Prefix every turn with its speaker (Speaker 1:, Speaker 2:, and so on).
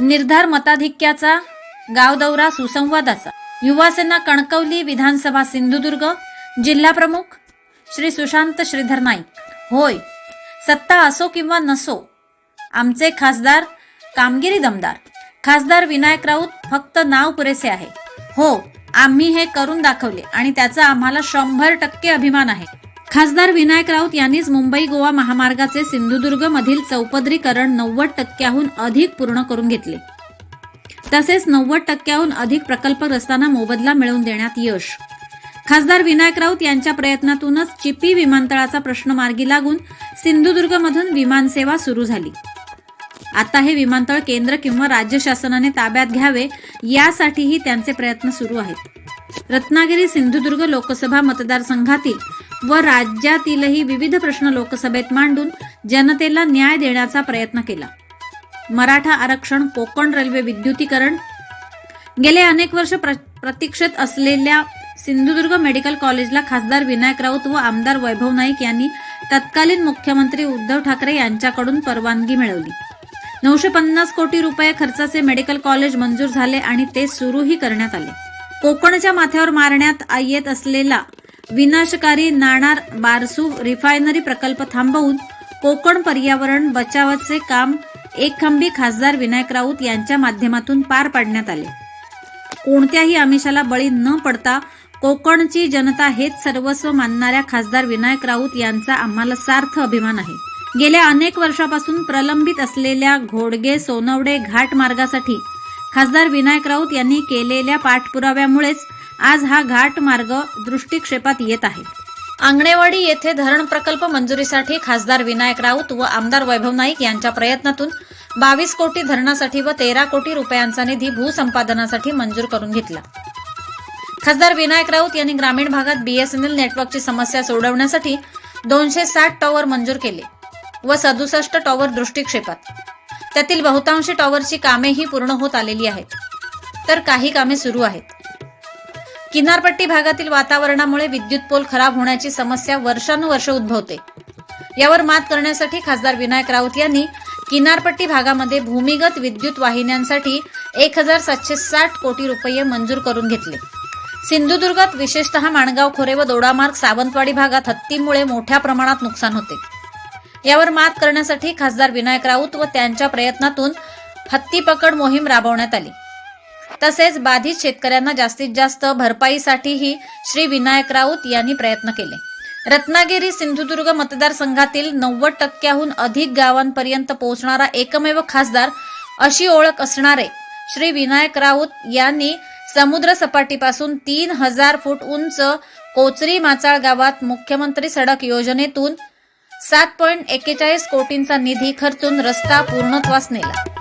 Speaker 1: निर्धार मताधिक्याचा गाव दौरा सुसंवादाचा युवासेना कणकवली विधानसभा सिंधुदुर्ग जिल्हा प्रमुख श्री सुशांत श्रीधर नाईक. होय सत्ता असो किंवा नसो आमचे खासदार कामगिरी दमदार. खासदार विनायक राऊत फक्त नाव पुरेसे आहे. हो आम्ही हे करून दाखवले आणि त्याचा आम्हाला शंभर टक्के अभिमान आहे. खासदार विनायक राऊत यांनीच मुंबई गोवा महामार्गाचे सिंधुदुर्ग मधील चौपदरीकरण नव्वद टक्क्याहून अधिक पूर्ण करून घेतले. तसेच नव्वद टक्क्याहून अधिक प्रकल्पग्रस्तांना मोबदला मिळवून देण्यात यश. खासदार विनायक राऊत यांच्या प्रयत्नातूनच चिपी विमानतळाचा प्रश्न मार्गी लागून सिंधुदुर्गमधून विमानसेवा सुरू झाली. आता हे विमानतळ केंद्र किंवा राज्य शासनाने ताब्यात घ्यावे यासाठीही त्यांचे प्रयत्न सुरू आहेत. रत्नागिरी सिंधुदुर्ग लोकसभा मतदारसंघातील व राज्यातीलही विविध प्रश्न लोकसभेत मांडून जनतेला न्याय देण्याचा प्रयत्न केला. मराठा आरक्षण कोकण रेल्वे विद्युतीकरण गेले अनेक वर्ष प्र- प्रतीक्षेत असलेल्या सिंधुदुर्ग मेडिकल कॉलेजला खासदार विनायक राऊत व आमदार वैभव नाईक यांनी तत्कालीन मुख्यमंत्री उद्धव ठाकरे यांच्याकडून परवानगी मिळवली. नऊशे पन्नास कोटी रुपये खर्चाचे मेडिकल कॉलेज मंजूर झाले आणि ते सुरूही करण्यात आले. कोकणच्या माथ्यावर मारण्यात येत असलेला विनाशकारी नाणार बारसू रिफायनरी प्रकल्प थांबवून कोकण पर्यावरण बचावाचे काम एकखंबी खासदार विनायक राऊत यांच्या माध्यमातून पार पाडण्यात आले. कोणत्याही आमिषाला बळी न पडता कोकणची जनता हेच सर्वस्व मानणाऱ्या खासदार विनायक राऊत यांचा आम्हाला सार्थ अभिमान आहे. गेल्या अनेक वर्षापासून प्रलंबित असलेल्या घोडगे सोनवडे घाट मार्गासाठी खासदार विनायक राऊत यांनी केलेल्या पाठपुराव्यामुळेच आज हा घाट मार्ग दृष्टिक्षेपात येत आहे. आंगणेवाडी येथे धरण प्रकल्प मंजुरीसाठी खासदार विनायक राऊत व आमदार वैभव नाईक यांच्या प्रयत्नातून बावीस कोटी धरणासाठी व तेरा कोटी रुपयांचा निधी भूसंपादनासाठी मंजूर करून घेतला. खासदार विनायक राऊत यांनी ग्रामीण भागात बीएसएनएल नेटवर्कची समस्या सोडवण्यासाठी दोनशे साठ टॉवर मंजूर केले व सदुसष्ट टॉवर दृष्टिक्षेपात. त्यातील बहुतांशी टॉवरची कामेही पूर्ण होत आलेली आहेत. तर काही कामे सुरू आहेत. किनारपट्टी भागातील वातावरणामुळे विद्युत पोल खराब होण्याची समस्या वर्षानुवर्ष उद्भवते. यावर मात करण्यासाठी खासदार विनायक राऊत यांनी किनारपट्टी भागामध्ये भूमिगत विद्युत वाहिन्यांसाठी एक हजार सातशे साठ कोटी रुपये मंजूर करून घेतले. सिंधुदुर्गात विशेषतः माणगाव खोरे व दोडामार्ग सावंतवाडी भागात हत्तीमुळे मोठ्या प्रमाणात नुकसान होते. यावर मात करण्यासाठी खासदार विनायक राऊत व त्यांच्या प्रयत्नातून हत्ती पकड मोहीम राबवण्यात आली. तसेच बाधित शेतकऱ्यांना जास्तीत जास्त भरपाईसाठीही श्री विनायक राऊत यांनी प्रयत्न केले. रत्नागिरी सिंधुदुर्ग मतदारसंघातील नव्वद टक्क्याहून अधिक गावांपर्यंत पोहोचणारा एकमेव खासदार अशी ओळख असणारे श्री विनायक राऊत यांनी समुद्र सपाटीपासून तीन हजार फूट उंच कोचरी माचाळ गावात मुख्यमंत्री सडक योजनेतून सात पॉईंट एक्केचाळीस कोटींचा निधी खर्चून रस्ता पूर्णत्वास नेला.